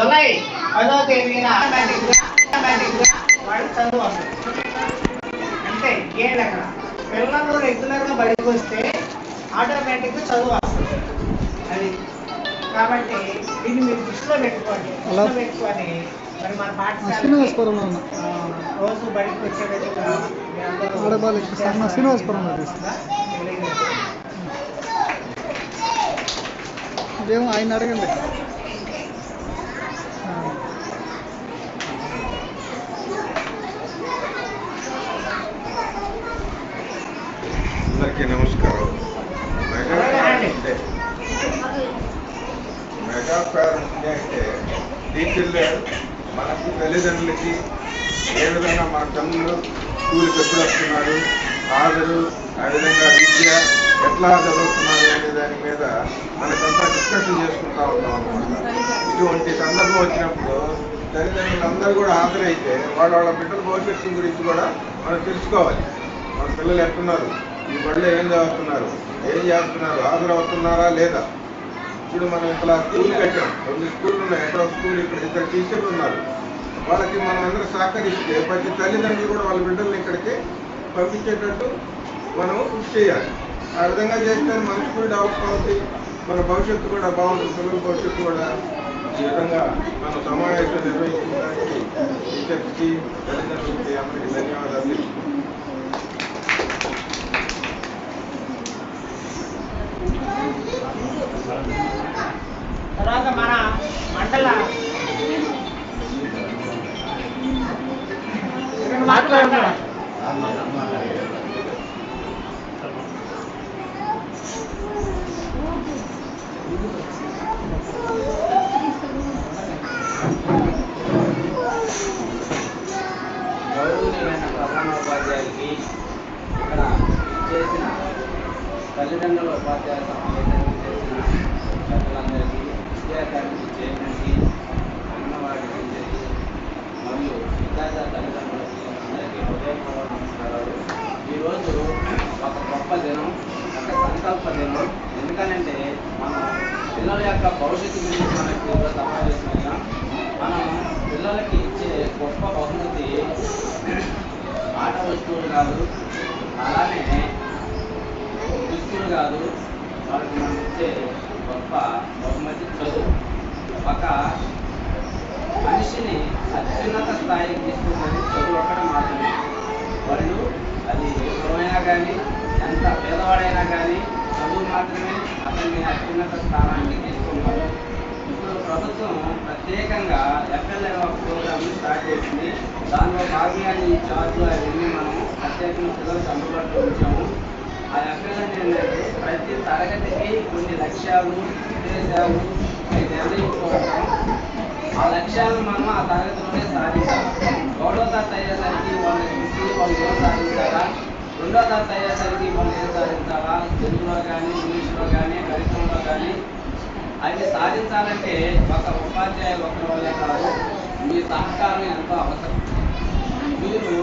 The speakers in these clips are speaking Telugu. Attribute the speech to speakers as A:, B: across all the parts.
A: జూలై పదో తేదీన ఆటోమేటిక్గా ఆటోమేటిక్గా వాడు చదువు వస్తుంది అంతే ఏం అక్కడ పిల్లలు రెగ్యులర్గా బడికి వస్తే ఆటోమేటిక్గా చదువు వస్తుంది అది కాబట్టి దీన్ని మీరు దృష్టిలో పెట్టుకోండి. దృష్టిలో పెట్టుకొని మరి మన పాఠశాల రోజు బడికి వచ్చే విధంగా మీ అందరూ
B: ఆడబాలిక సన్న శ్రీనివాసపురంలో తీసు.
A: తెలియజేస్తాను.
B: ఇదేమో ఆయన అడగండి ఆ,
C: అందరికీ నమస్కారం. Mega parents day mega parents day అంటే టీచర్లే మనకి తల్లిదండ్రులకి ఏ విధంగా మన పిల్లలు స్కూల్కి ఎప్పుడు వస్తున్నారు హాజరు ఆ విధంగా విద్య ఎట్లా చదువుతున్నారు అనే దాని మీద మనకంతా డిస్కషన్ చేసుకుంటా ఉంటాం అన్నమాట. ఇటువంటి సందర్భం వచ్చినప్పుడు తల్లిదండ్రులు అందరూ కూడా హాజరైతే వాళ్ళ వాళ్ళ బిడ్డల భవిష్యత్తు గురించి కూడా మనం తెలుసుకోవాలి. మన పిల్లలు ఎట్టున్నారు ఈ బళ్ళు ఏం చేస్తున్నారు ఏం చేస్తున్నారు? హాజరవుతున్నారా లేదా? ఇప్పుడు మనం ఇట్లా స్కూల్ కట్టాం. కొన్ని స్కూళ్ళు ఉన్నాయి. ఎక్కడ స్కూల్ ఇక్కడ ఇద్దరు టీచర్లు ఉన్నారు. వాళ్ళకి మనం అందరూ సహకరిస్తే ప్రతి తల్లిదండ్రులు కూడా వాళ్ళ బిడ్డల్ని ఇక్కడికి పంపించేటట్టు మనం కృషి చేయాలి. ఆ విధంగా చేస్తే మన స్కూల్ డెవలప్ అవుతుంది మన భవిష్యత్తు కూడా బాగుంటుంది. పిల్లల భవిష్యత్తు కూడా ఈ విధంగా మన సమావేశం నిర్వహించడానికి టీచర్స్కి తల్లిదండ్రులకి అందరికీ ధన్యవాదాలు.
A: మండల మాట్లాడండి
D: గౌరవనీయమైన ప్రధానోపాధ్యాయులకి ఇక్కడ చేసిన తల్లిదండ్రుల ఉపాధ్యాయ సమావేశానికి యొక్క భవిష్యత్తు గురించి మనకి ఈరోజు సమావేశమయ్యాం మనం పిల్లలకి ఇచ్చే గొప్ప బహుమతి ఆట వస్తువులు కాదు అలానే దుస్తులు కాదు వాళ్ళకి మనం ఇచ్చే గొప్ప బహుమతి చదువు. ఒక మనిషిని అత్యున్నత స్థాయికి తీసుకున్నది చదువు ఒక్కడ మాత్రమే. వాళ్ళు అది ఎవరైనా కానీ ఎంత పేదవాడైనా కానీ చదువు మాత్రమే అతన్ని అత్యున్నత స్థానానికి తీసుకున్నారు ఇప్పుడు ప్రభుత్వం ప్రత్యేకంగా ఎఫ్ఎల్ఏ ప్రోగ్రామ్ స్టార్ట్ చేసింది. దానిలో భాగంగా ఈ చార్జ్లు అవన్నీ మనం ప్రత్యేకంగా పిల్లలకు అందుబాటులో ఉంచాము ఆ ఎఫ్ఎల్ ఏంటంటే ప్రతి తరగతికి కొన్ని లక్ష్యాలు ఉద్దేశాలు నిర్ణయించుకోవటం ఆ లక్ష్యాలను మనం ఆ తరగతిలోనే సాధించాలి. ఒకటో తరగతి అయ్యేసరికి వాళ్ళని చూసి వాళ్ళు ఏం సాధించాలా? రెండో తరగతి అయ్యేసరికి మనం ఏం సాధించాలా తెలుగులో కానీ ఇంగ్లీష్లో కానీ గణితంలో కానీ? అవి సాధించాలంటే ఒక ఉపాధ్యాయులు ఒకరి వల్లే కాదు మీ సహకారం ఎంతో అవసరం. మీరు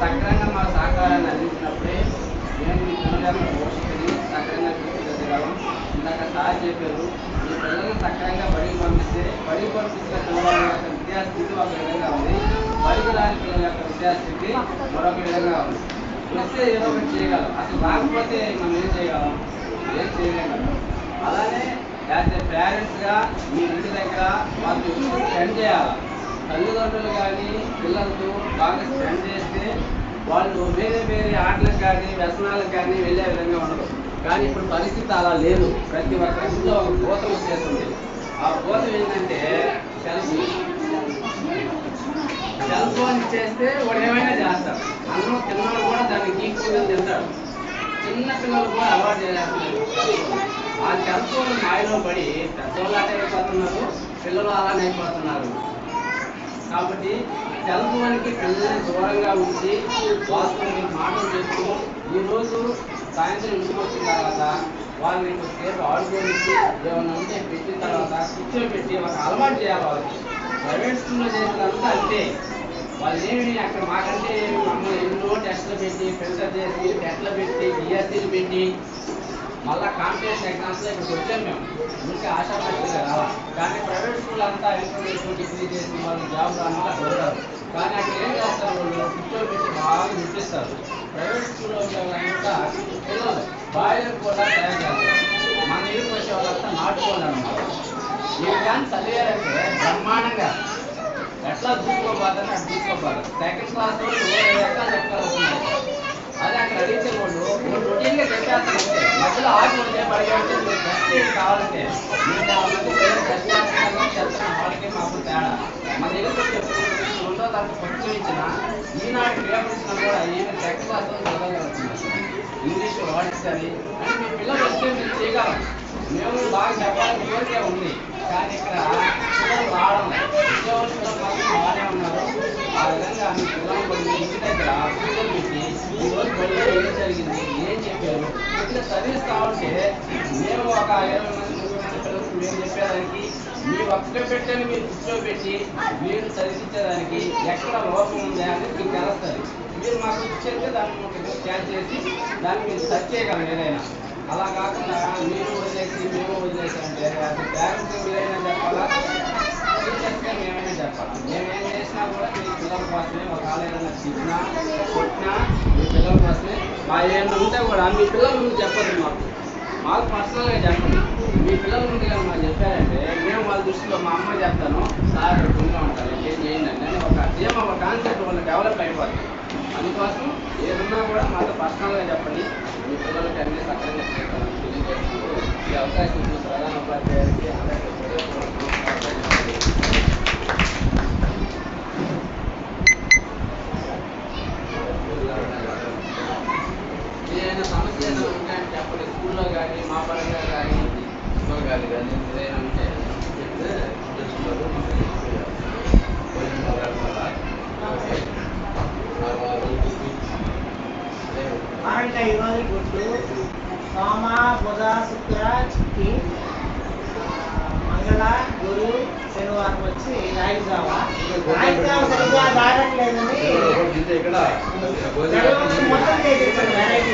D: సక్రంగా మా సహకారాన్ని అందించినప్పుడే మేము మీ పిల్లలను పోషించి సక్రంగా తీసుకెళ్ళగలం ఇందాక సార్ చెప్పారు మీ పిల్లలను సక్రంగా బడికి పంపిస్తే బడికి పంపించిన పిల్లల యొక్క విద్యాస్థితి ఒక విధంగా ఉంది. బడికి రాని పిల్లల యొక్క విద్యాస్థితి మరొక విధంగా ఉంది. వస్తే ఏదో ఒకటి చేయగలం. అసలు రాకపోతే మనం ఏం చేయగలం? ఏం చేయలేము. అలానే యాజ్ ఎ పేరెంట్స్గా మీ ఇంటి దగ్గర వాళ్ళు ఎక్కువ స్పెండ్ చేయాలి. తల్లిదండ్రులు కానీ పిల్లలతో బాగా స్పెండ్ చేస్తే వాళ్ళు వేరే వేరే ఆటలకు కానీ వ్యసనాలకు కానీ వెళ్ళే విధంగా ఉండదు. కానీ ఇప్పుడు పరిస్థితి అలా లేదు. ప్రతి ఒక్క ఇంట్లో ఒక కోతం వచ్చేస్తుంది. ఆ కోతం ఏంటంటే సెల్ ఫోన్ సెల్ ఫోన్ ఇచ్చేస్తే వాడు ఏమైనా చేస్తాడు అన్నం తిన్నాడు కూడా దాన్ని గీక్కుందని తింటాడు చిన్న పిల్లలు కూడా అలవాటు చేసేస్తున్నారు. ఆ సెల్ ఫోన్ మాయలో పడి పెద్దవాళ్ళు అటే అయిపోతున్నారు పిల్లలు అలానే అయిపోతున్నారు. కాబట్టి సెల్ ఫోన్కి పిల్లల్ని దూరంగా ఉంచి వాళ్ళతో మాటలు చెప్తూ ఈరోజు సాయంత్రం ఇంటికి వచ్చిన తర్వాత వాళ్ళని కొద్దిసేపు ఆడుకోనిచ్చి ఏమన్నా ఉంటే పెట్టిన తర్వాత కూర్చోబెట్టి ఒక అలవాటు చేయాలి వాళ్ళకి. ప్రైవేట్ స్కూల్లో చేసినంత అంతే. వాళ్ళు అక్కడ మాకంటే మమ్మల్ని ఎన్నో టెస్ట్లు పెట్టి ఫిల్టర్ చేసి టెస్ట్లు పెట్టి డిఎస్సీలు పెట్టి మళ్ళా కాంపిటేషన్ ఎగ్జామ్స్లో ఇక్కడికి వచ్చాం మేము. ఇంకా ఆశాపడిగా రావాలి కానీ ప్రైవేట్ స్కూల్ అంతా ఇంటర్మీడియట్ డిగ్రీ చేసి వాళ్ళు జాబ్ రాని అక్కడ ఉంటారు కానీ అక్కడ ఏం చేస్తారు వాళ్ళు? పెట్టి బాగా వినిపిస్తారు ప్రైవేట్ స్కూల్లో ఉండే వాళ్ళంతా పిల్లలు బాయిలకు కూడా తయారు చేస్తారు. మన ఇంటికి వచ్చే వాళ్ళంతా నాటుకోండి అన్నమాట. ఈ కానీ చదివారంటే బ్రహ్మాండంగా ఎట్లా దూసుకోపోతారని అటు దూసుకోపోతారు సెకండ్ క్లాస్ వాళ్ళు ఎట్లా అదే అక్కడ అడిగితే వాళ్ళు మీరు రొటీన్గా చెప్పేస్తారంటే మధ్యలో ఆగి ఉంటే పడిగంటే మీరు ఫస్ట్ ఏం కావాలంటే మీరు కావాలంటే వాళ్ళకి మాకు తేడా. మన దగ్గర చెప్పి రెండో తరగతి ఫస్ట్ ఇచ్చిన ఈనాడు పేపర్స్ కూడా ఈయన సెకండ్ క్లాస్ చదవగలుగుతున్నారు ఇంగ్లీష్ వాడించాలి అంటే మీ పిల్లలు వస్తే మీరు చేయగలం మేము బాగా చెప్పాలని కోరిక ఉంది. కానీ ఇక్కడ పిల్లలు రావడం లేదు ఉద్యోగం పిల్లలు మాత్రం బాగానే ఉన్నారు ఆ విధంగా కొన్ని ఇంటి దగ్గర పెట్టి ఈ రోజు బడిలో ఏం జరిగింది ఏం చెప్పారు ఇట్లా చదివిస్తా ఉంటే మేము ఒక ఇరవై మంది ముప్పై మంది పిల్లలకు మేము చెప్పేదానికి మీ ఒక్క పెట్టని మీరు కూర్చోబెట్టి మీరు చదివించేదానికి ఎక్కడ లోపం ఉందా అనేది మీకు తెలుస్తుంది మీరు మాకు ఇచ్చేస్తే దాన్ని ఒక స్కాన్ చేసి దాన్ని మీరు సెర్చ్ చేయగలం ఏదైనా అలా కాకుండా మీరు వదిలేసి మేము వదిలేసి అంటే అది పేరెంట్స్ ఏదైనా చెప్పాలా? టీచర్స్గా చెప్పాలా మేము ఏం చేసినా కూడా మీ పిల్లల కోసమే ఒకవేళ ఏదైనా తిట్టినా కొట్టినా మీ పిల్లల కోసమే మా ఏమైనా ఉంటే కూడా మీ పిల్లల ముందు చెప్పదు మాకు మాకు పర్సనల్గా చెప్పండి మీ పిల్లల ముందు కానీ మాకు చెప్పారంటే మేము వాళ్ళ దృష్టిలో మా అమ్మ చెప్తాను సార్ ఎట్లా ఉంటారు ఏం చేయండి అని ఒక ఏం ఒక కాన్సెప్ట్ వాళ్ళు డెవలప్ అయిపోతుంది అందుకోసం ఏదన్నా కూడా మాతో పర్సనల్గా చెప్పండి మీ పిల్లలకి అన్ని సక్రంగా చేస్తాను ఈ అవకాశం ప్రధాన ఉపాధ్యాయులకి అందరికీ
A: బుధ శుక్ర చిట్టి ఆ, మంగళ గురు శనివారం వచ్చి రాయిజావా రాయిజావా సరిగ్గా దాగట్లేదని పిల్లలు మొత్తం చేయించారు వెరైటీ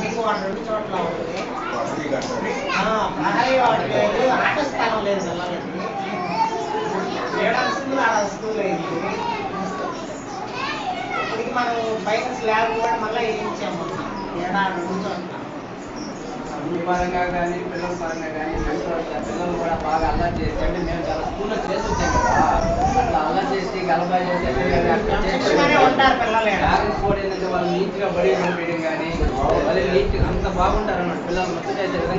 A: మీకు వాడు రెండు చోట్ల ఉంది ప్రహరీ లేదు ఆట స్థానం లేదు పిల్లలకి ఏడాది స్కూల్ ఆడ స్కూల్ అయింది ఇప్పటికి మనం పైన స్లాబ్ కూడా మళ్ళీ వేయించాము ఏడాది రెండు చోట్ల
D: పరంగా కానీ పిల్లల పరంగా కానీ పిల్లలు కూడా బాగా అల్లరి చేసి అంటే మేము చాలా స్కూల్లో చేసి వచ్చాం కదా అట్లా అల్లరి చేసి గలబా చేసి. పేరెంట్స్ కూడా ఏంటంటే వాళ్ళు నీట్గా బడి పంపించడం కానీ వాళ్ళు నీట్గా అంత బాగుంటారు అన్నమాట పిల్లలు. చేసే విధంగా